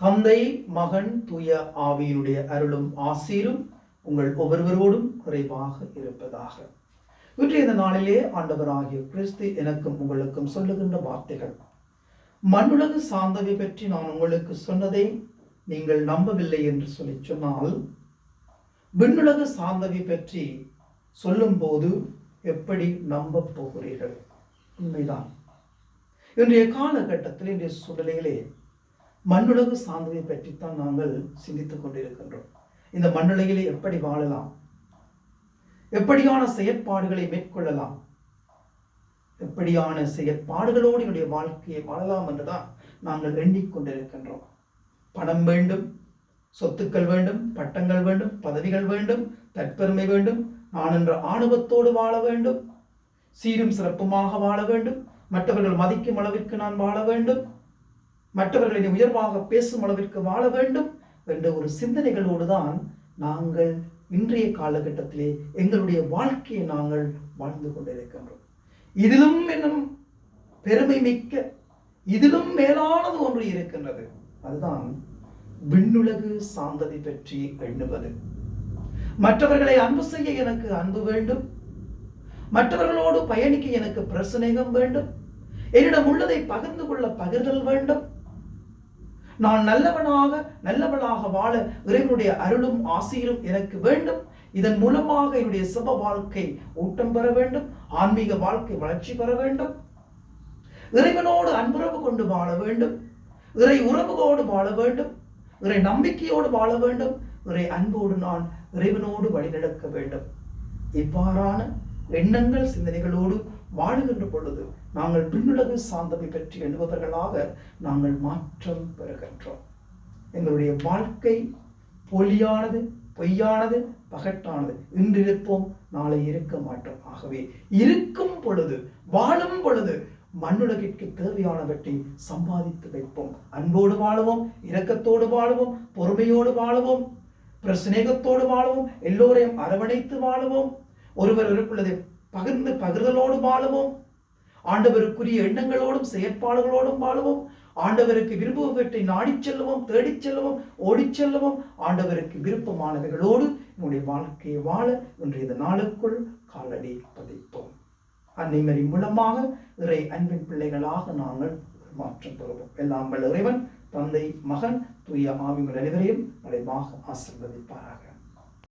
தந்தை மகன் தூய ஆவியினுடைய அருளும் ஆசீரும் உங்கள் ஒவ்வொருவரோடும் குறைவாக இருப்பதாக. இன்றைய இந்த நாளிலே ஆண்டவராகிய கிறிஸ்து எனக்கும் உங்களுக்கும் சொல்லுகின்ற வார்த்தைகள். மண்ணுலகு சார்ந்தவை பற்றி நான் உங்களுக்கு சொன்னதை நீங்கள் நம்பவில்லை என்று சொல்லி சொன்னால் விண்ணுலகு சார்ந்தவை பற்றி சொல்லும்போது எப்படி நம்ப போகிறீர்கள்? உண்மைதான். இன்றைய காலகட்டத்தில் இன்றைய சூழ்நிலையிலே மண்ணுலகு சார்ந்ததை பற்றித்தான் நாங்கள் சிந்தித்துக் கொண்டிருக்கின்றோம். இந்த மண்ணுலகிலே எப்படி வாழலாம்? எப்படியான செயற்பாடுகளை மேற்கொள்ளலாம்? எப்படியான செயற்பாடுகளோடு என்னுடைய வாழ்க்கையை வாழலாம் என்றுதான் நாங்கள் எண்ணிக்கொண்டிருக்கின்றோம் பணம் வேண்டும் சொத்துக்கள் வேண்டும் பட்டங்கள் வேண்டும் பதவிகள் வேண்டும் தற்பெருமை வேண்டும் நான் என்ற ஆணவத்தோடு வாழ வேண்டும் சீரும் சிறப்புமாக வாழ வேண்டும் மற்றவர்கள் மதிக்கும் அளவிற்கு நான் வாழ வேண்டும் மற்றவர்களை உயர்வாக பேசும் அளவிற்கு வாழ வேண்டும் என்ற ஒரு சிந்தனைகளோடு தான் நாங்கள் இன்றைய காலகட்டத்திலே எங்களுடைய வாழ்க்கையை நாங்கள் வாழ்ந்து கொண்டிருக்கின்றோம். இதிலும் என்னும் பெருமை மிக்க இதிலும் மேலானது ஒன்று இருக்கின்றது. அதுதான் விண்ணுலகு சாந்ததை பற்றி எண்ணுவது. மற்றவர்களை அன்பு செய்ய எனக்கு அன்பு வேண்டும். மற்றவர்களோடு பயணிக்க எனக்கு பிரசனேகம் வேண்டும். என்னிடம் உள்ளதை பகிர்ந்து கொள்ள பகிர்தல் வேண்டும். நான் நல்லவனாக நல்லவளாக வாழ இறைவனுடைய அருளும் ஆசையிலும் எனக்கு வேண்டும். இதன் மூலமாக என்னுடைய சுப வாழ்க்கை ஊட்டம் பெற வேண்டும். ஆன்மீக வாழ்க்கை வளர்ச்சி பெற வேண்டும். இறைவனோடு அன்புறவு கொண்டு வாழ வேண்டும். இறை உறவுகளோடு வாழ வேண்டும். இறை நம்பிக்கையோடு வாழ வேண்டும். இறை அன்போடு நான் இறைவனோடு வழிநடக்க வேண்டும். இவ்வாறான எண்ணங்கள் சிந்தனைகளோடு வாழுகின்ற பொழுது நாங்கள் பின்னுலகு சார்ந்தவை பற்றி எண்ணுபவர்களாக நாங்கள் மாற்றம் பெறுகின்றோம். எங்களுடைய வாழ்க்கை பொலியானது பொய்யானது பகட்டானது. இன்று இருப்போம் நாளை இருக்க மாட்டோம். ஆகவே இருக்கும் பொழுது வாழும் பொழுது மண்ணுலகிற்கு தேவையானவற்றை சம்பாதித்து வைப்போம். அன்போடு வாழுவோம் இரக்கத்தோடு வாழுவோம் பொறுமையோடு வாழுவோம் பிரசனேகத்தோடு வாழுவோம் எல்லோரையும் அரவணைத்து வாழுவோம். ஒருவர் ஒருக்குள்ளதை பகிர்ந்து பகிர்தலோடு வாழுவோம். ஆண்டவருக்குரிய எண்ணங்களோடும் செயற்பாடுகளோடும் வாழுவோம். ஆண்டவருக்கு விரும்புவவற்றை நாடிச் செல்லுவோம் தேடிச் செல்லுவோம் ஓடிச் செல்லுவோம். ஆண்டவருக்கு விருப்பமானவைகளோடு என்னுடைய வாழ்க்கையை வாழ இன்றைய நாளுக்குள் காலடி பதிப்போம். அன்னைமரி மூலமாக இறை அன்பின் பிள்ளைகளாக நாங்கள் மாற்றம் பெறுவோம். எல்லாம் வல்ல இறைவன் தந்தை மகன் தூய ஆவிகள் அனைவரையும் மறைவாக ஆசிர்வதிப்பாராக.